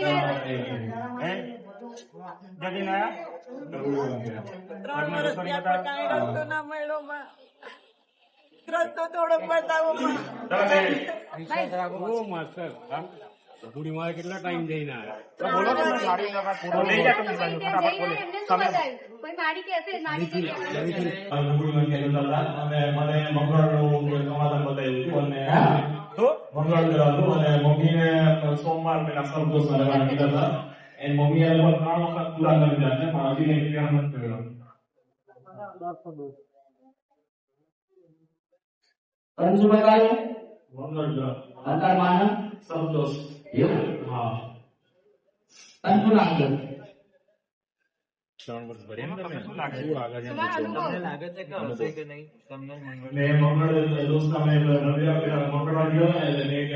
હે જગી ના ત્રણ વર્ષ ત્યાં પણ કાંઈ રસ્તો ના મળ્યો માં રસ્તો થોડો બતાવો માં. ઓ માસ્ટર આમ બુડી મારે કેટલા ટાઈમ જઈને આવ્યા બોલો તમે મારી લગા પૂરો લઈ જા તમે બાજુ ફટાફટ બોલે તમે કોઈ મારી કે હશે મારી કે હશે. ગુરુમાં કહેતા હતા અને મને મંગળનું હતું અને મમ્મીને સોમવાર પેલા શબ્દો રહેવા કીધા હતા એની મમ્મીએ લગભગ ત્રણ વખત પૂરા કરી દીધા છે પણ હજી એક ક્લિયર નથી કર્યો મંગળ ગ્રહ અંતર એવું હા અંકુરાંકર ત્રણ વર્ષ ભર્યા તમે શું લાગે શું લાગે છે ને મંગળ દોસ્તના મેં રવિવાર મંગળવાર ગયો ને